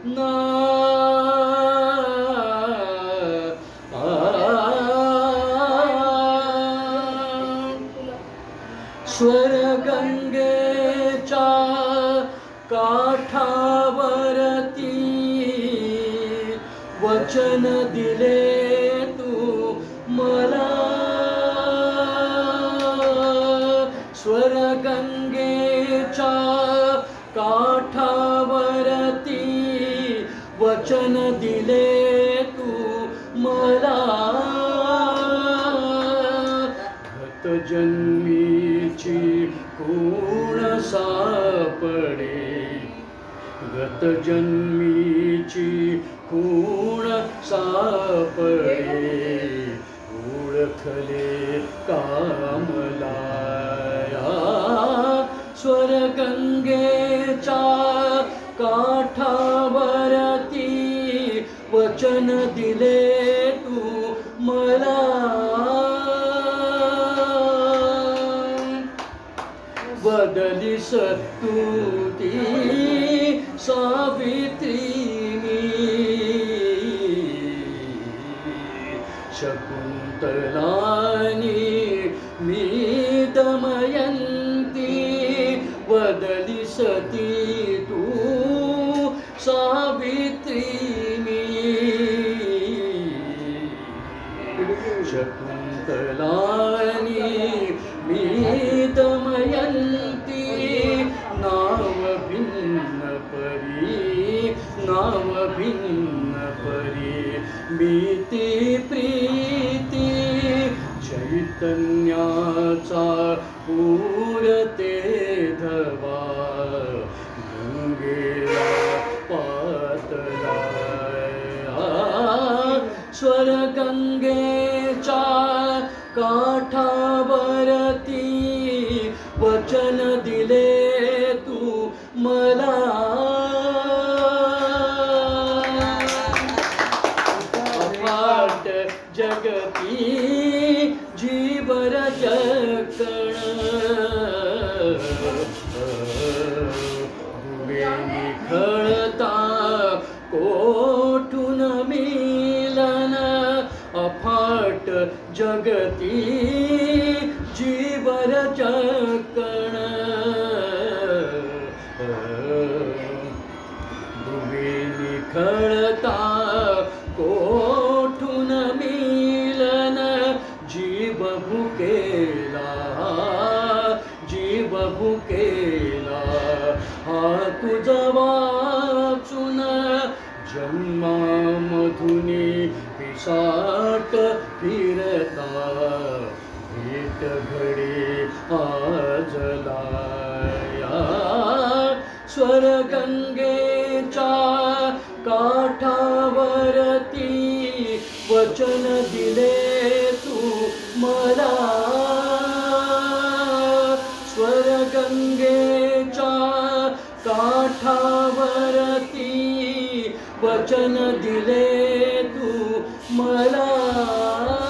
स्वरगंगेच्या काठावरती वचन दिले तू मला. स्वरगंगेच्या काठा वचन दिले तू मला. गत जन्मीची कोण सापडे? गत जन्मीची कोण सापडे? ओळखले कामला स्वर गंगेच्या का वचन दिले तू मला बदलीस तू ती सावित्री शकुंतलानी मी दमयंती बदलीस ती शकुंतलानी मी दमयंती नाव भिन्न परी नाव भिन्न परी मी प्रीती चैतन्याचा पूरते धवा गंगेला पातला स्वर काठावरती वचन दिले तू मला. अफाट जगती जीवर जकण खळता कोठून मी अफाट जगती जीवर चकण दुवे निखळता कोठून मिलन? जीव भुकेला जीव भुकेला हा तुझा वाचून जन्मामधुनी पिसाट फिरता भेट घडी आजला स्वर गंगेच्या काठावरती वचन दिले तू मला. स्वर गंगेच्या काठावरती वचन दिले तू मला.